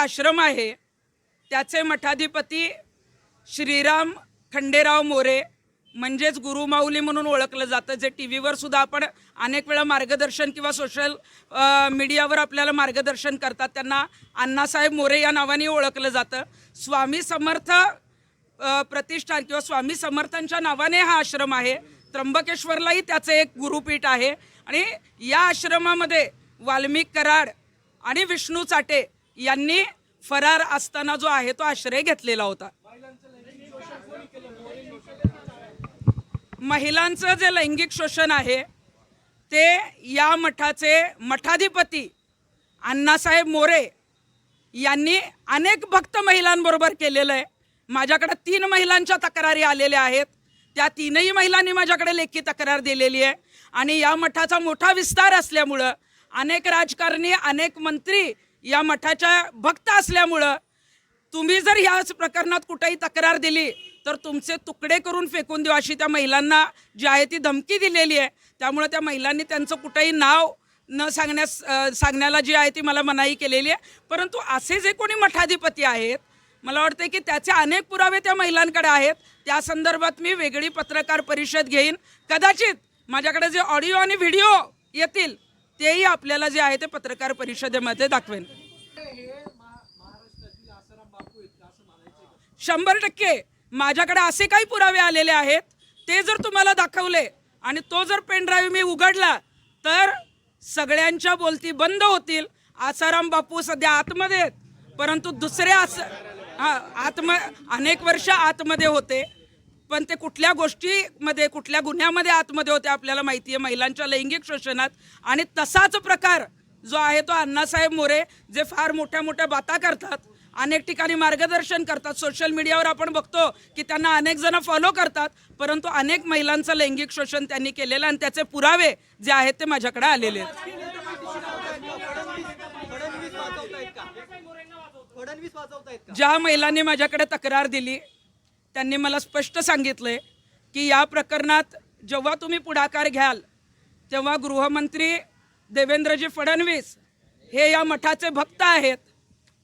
आश्रम आहे. त्याचे मठाधिपती श्रीराम खंडेराव मोरे म्हणजेच गुरुमाऊली म्हणून ओळखलं जातं. जे टी व्हीवर सुद्धा आपण अनेक वेळा मार्गदर्शन किंवा सोशल मीडियावर आपल्याला मार्गदर्शन करतात. त्यांना अण्णासाहेब मोरे या नावाने ओळखलं जातं. स्वामी समर्थ प्रतिष्ठान किंवा स्वामी समर्थांच्या नावाने हा आश्रम आहे. त्र्यंबकेश्वरलाही त्याचं एक गुरुपीठ आहे. आणि या आश्रमामध्ये वाल्मिक कराड आणि विष्णू चाटे यांनी फरार असताना जो आहे तो आश्रय घेतलेला होता. महिलांचं जे लैंगिक शोषण आहे ते या मठाचे मठाधिपती अण्णासाहेब मोरे यांनी अनेक भक्त महिलांबरोबर केलेलं आहे. माझ्याकडे तीन महिलांच्या तक्रारी आलेल्या आहेत. त्या तीनही महिलांनी माझ्याकडे लेखी तक्रार दिलेली आहे. आणि या मठाचा मोठा विस्तार असल्यामुळं अनेक राजकारणी अनेक मंत्री या मठाच्या भक्त असल्यामुळं तुम्ही जर ह्याच प्रकरणात कुठेही तक्रार दिली तर तुमचे तुकडे करून फेकून देऊ अशी त्या महिलांना जी आहे ती धमकी दिलेली आहे. त्यामुळे त्या महिलांनी त्यांचं कुठेही नाव न सांगण्यास सांगण्याला जी आहे ती मला मनाई केलेली आहे. परंतु असे जे कोणी मठाधिपती आहेत मला वाटतं की त्याचे अनेक पुरावे त्या महिलांकडे आहेत. त्या संदर्भात मी वेगळी पत्रकार परिषद घेईन. कदाचित माझ्याकडे जे ऑडिओ आणि व्हिडिओ येतील तेही आपल्याला जे आहे ते पत्रकार परिषदेमध्ये दाखवेन. शंभर टक्के. माझ्याकडे असे काही पुरावे आलेले आहेत ते जर तुम्हाला दाखवले आणि तो जर पेनड्राईव्ह मी उघडला तर सगळ्यांच्या बोलती बंद होतील. आसाराम बापू सध्या आतमध्ये आहेत परंतु दुसरे आस हा आत्म अनेक वर्ष आतमध्ये होते. पण ते कुठल्या गोष्टीमध्ये कुठल्या गुन्ह्यामध्ये आतमध्ये होते आपल्याला माहिती आहे महिलांच्या लैंगिक शोषणात. आणि तसाच प्रकार जो आहे तो अण्णासाहेब मोरे जे फार मोठ्या मोठ्या बाता करतात अनेक ठिकाणी मार्गदर्शन करतात. सोशल मीडियावर आपण बघतो की त्यांना अनेक जण फॉलो करतात परंतु अनेक महिलांचं लैंगिक शोषण त्यांनी केलेलं आणि त्याचे पुरावे जे आहेत ते माझ्याकडे आलेले आहेत. ज्या महिलांनी माझ्याकडे तक्रार दिली त्यांनी मला स्पष्ट सांगितले की या प्रकरणात जेव्हा तुम्ही पुढाकार घ्याल तेव्हा गृहमंत्री देवेंद्रजी फडणवीस हे या मठाचे भक्त आहेत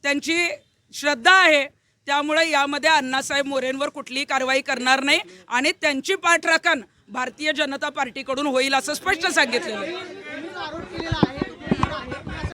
त्यांची श्रद्धा आहे त्यामुळे यामध्ये अण्णासाहेब मोरेंवर कुठलीही कारवाई करणार नाही आणि त्यांची पाठराखण भारतीय जनता पार्टीकडून होईल असं स्पष्ट सांगितलेलं आहे.